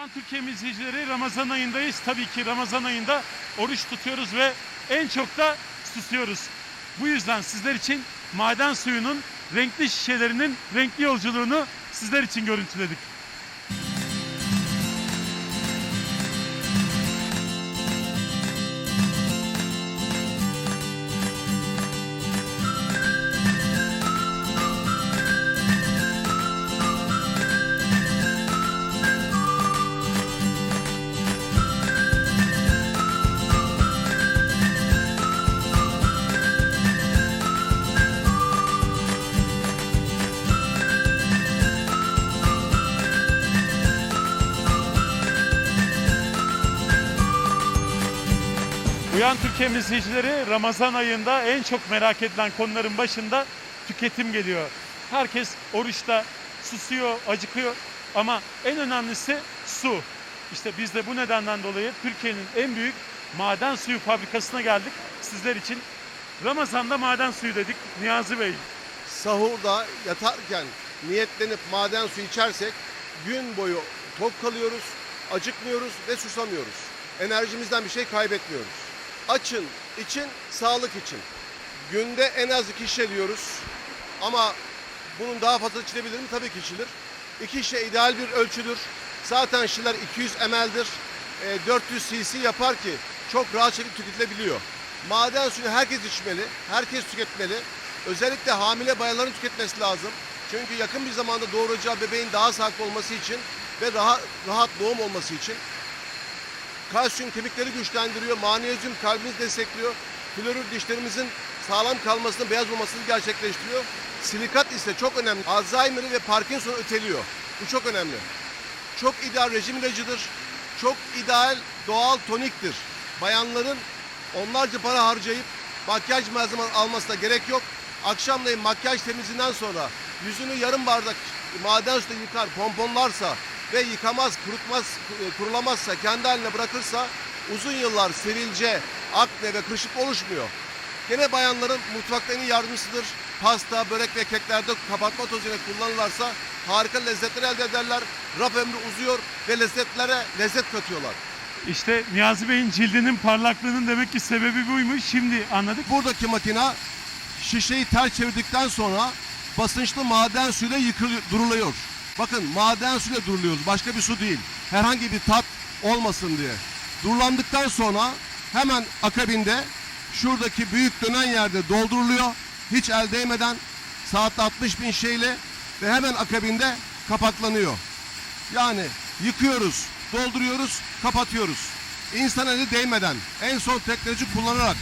Uyan Türkiye izleyicileri Ramazan ayındayız. Tabii ki Ramazan ayında oruç tutuyoruz ve en çok da susuyoruz. Bu yüzden sizler için maden suyunun renkli şişelerinin renkli yolculuğunu sizler için görüntüledik. Uyan Türkiye izleyicileri Ramazan ayında en çok merak edilen konuların başında tüketim geliyor. Herkes oruçta susuyor, acıkıyor ama en önemlisi su. İşte biz de bu nedenden dolayı Türkiye'nin en büyük maden suyu fabrikasına geldik sizler için. Ramazan'da maden suyu dedik Niyazi Bey. sahurda yatarken niyetlenip maden suyu içersek gün boyu tok kalıyoruz, acıkmıyoruz ve susamıyoruz. Enerjimizden bir şey kaybetmiyoruz. Açın, için, sağlık için. Günde en az iki şişe diyoruz. Ama bunun daha fazla içilebilir mi? Tabii ki içilir. İki şişe ideal bir ölçüdür. Zaten şişeler 200 ml'dir. E, 400 cc yapar ki çok rahat şekilde tüketilebiliyor. Maden suyunu herkes içmeli, herkes tüketmeli. Özellikle hamile bayanların tüketmesi lazım. Çünkü yakın bir zamanda doğuracağı bebeğin daha sağlıklı olması için ve rahat, rahat doğum olması için. Kalsiyum kemikleri güçlendiriyor, magnezyum kalbimizi destekliyor. Klorür dişlerimizin sağlam kalmasını, beyaz olmasını gerçekleştiriyor. Silikat ise çok önemli. Alzheimer'ı ve Parkinson'u öteliyor. Bu çok önemli. Çok ideal rejim ilacıdır. Çok ideal doğal toniktir. Bayanların onlarca para harcayıp makyaj malzeme almasına gerek yok. Akşamleyin makyaj temizliğinden sonra yüzünü yarım bardak maden suyla yıkar, pomponlarsa ve yıkamaz, kurutmaz, kurulamazsa, kendi haline bırakırsa uzun yıllar sivilce, akne ve kırışık oluşmuyor. Gene bayanların mutfakta en iyi yardımcısıdır. Pasta, börek ve keklerde kapatma tozuyla kullanırlarsa harika lezzetler elde ederler. Raf ömrü uzuyor ve lezzetlere lezzet katıyorlar. İşte Niyazi Bey'in cildinin parlaklığının demek ki sebebi buymuş. Şimdi anladık. Buradaki makina şişeyi ters çevirdikten sonra basınçlı maden suyuyla yıkılıyor, duruluyor. Bakın maden suyuyla duruluyoruz. Başka bir su değil. Herhangi bir tat olmasın diye. Durulandıktan sonra hemen akabinde şuradaki büyük dönen yerde dolduruluyor. Hiç el değmeden saatte 60 bin şeyle ve hemen akabinde kapaklanıyor. Yani yıkıyoruz, dolduruyoruz, kapatıyoruz. İnsan eli değmeden en son teknoloji kullanarak